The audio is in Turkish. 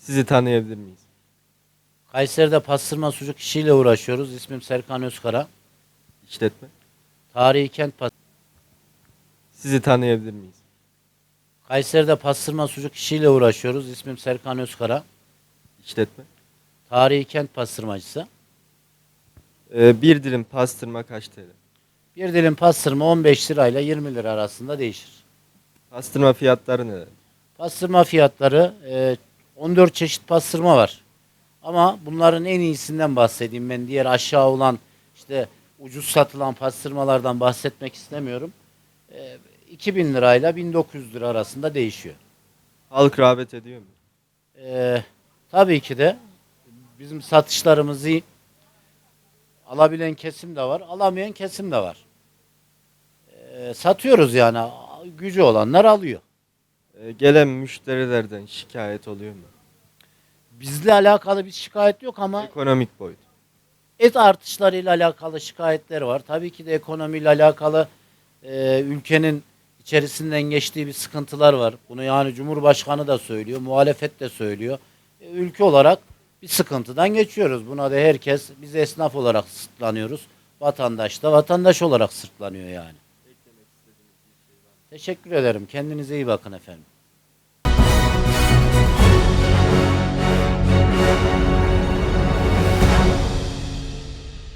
Sizi tanıyabilir miyiz? Kayseri'de pastırma sucuk işiyle uğraşıyoruz. İsmim Serkan Özkara. İşletme. Tarihi kent pas- Sizi tanıyabilir miyiz? Kayseri'de pastırma sucuk işiyle uğraşıyoruz. İsmim Serkan Özkara. İşletme. Tarihi kent pastırmacısı. Ee, bir dilim pastırma kaç TL? Bir dilim pastırma 15 lirayla 20 lira arasında değişir. Pastırma fiyatları neler? Pastırma fiyatları e, 14 çeşit pastırma var. Ama bunların en iyisinden bahsedeyim ben. Diğer aşağı olan işte ucuz satılan pastırmalardan bahsetmek istemiyorum. E, 2000 lirayla 1900 lira arasında değişiyor. Halk rağbet ediyor mu? Ee, tabii ki de bizim satışlarımız iyi. Alabilen kesim de var, alamayan kesim de var. Ee, satıyoruz yani. Gücü olanlar alıyor. Ee, gelen müşterilerden şikayet oluyor mu? Bizle alakalı bir şikayet yok ama Ekonomik boyut. et artışlarıyla alakalı şikayetler var. Tabii ki de ekonomiyle alakalı e, ülkenin içerisinden geçtiği bir sıkıntılar var. Bunu yani Cumhurbaşkanı da söylüyor, muhalefet de söylüyor. E, ülke olarak bir sıkıntıdan geçiyoruz. Buna da herkes, biz esnaf olarak sırtlanıyoruz. Vatandaş da vatandaş olarak sırtlanıyor yani. Teşekkür ederim. Kendinize iyi bakın efendim.